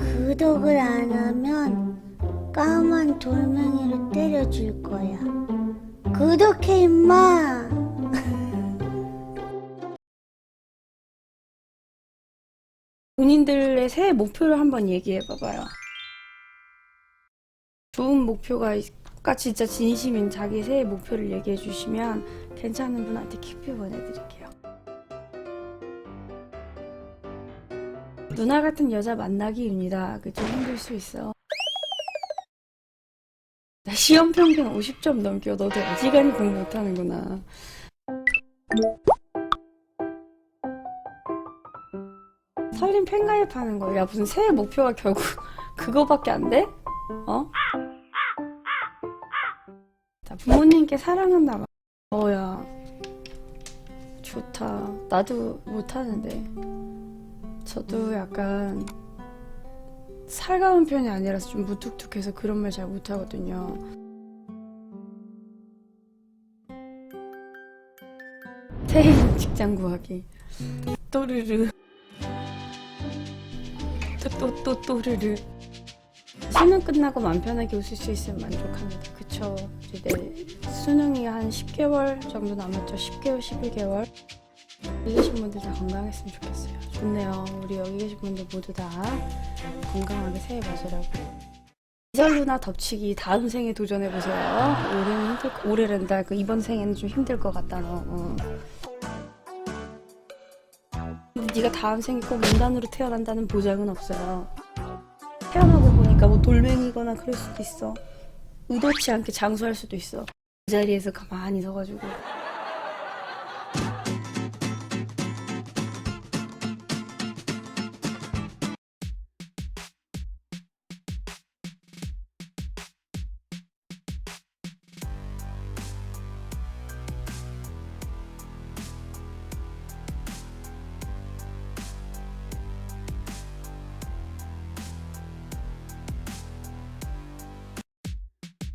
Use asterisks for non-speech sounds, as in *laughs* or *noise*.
구독을 안 하면 까만 돌멩이로 때려줄 거야. 구독해 임마. 본인들의 새해 목표를 한번 얘기해 봐봐요. 좋은 목표가 가 진짜 진심인 자기 새해 목표를 얘기해 주시면 괜찮은 분한테 키피 보내드릴게요. 누나 같은 여자 만나기입니다. 그좀 힘들 수 있어. 나 시험 평균 50점 넘겨. 너도 어지간히 공부 못하는구나. 설린 팬가입하는 거. 야 무슨 새해 목표가 결국 *laughs* 그거밖에 안 돼? 어? 자, 부모님께 사랑한다. 말- 어야 좋다. 나도 못하는데. 저도 약간 살가운 편이 아니라서 좀 무뚝뚝해서 그런 말 잘 못하거든요. 새해 직장 구하기. 또르르. 또, 또, 또, 또 르르. 수능 끝나고 맘 편하게 웃을 수 있으면 만족합니다. 그쵸. 이제 내 수능이 한 10개월 정도 남았죠. 10개월, 11개월. 여기 계신 분들 다 건강했으면 좋겠어요. 좋네요. 우리 여기 계신 분들 모두 다 건강하게 새해 맞으라고. 이설 누나 덮치기 다음 생에 도전해보세요. 올해는 힘들, 거- 올해란다. 그 이번 생에는 좀 힘들 것 같다, 너. 어. 네가 다음 생에 꼭 인간으로 태어난다는 보장은 없어요. 태어나고 보니까 뭐 돌멩이거나 그럴 수도 있어. 의도치 않게 장수할 수도 있어. 그 자리에서 가만히 서가지고.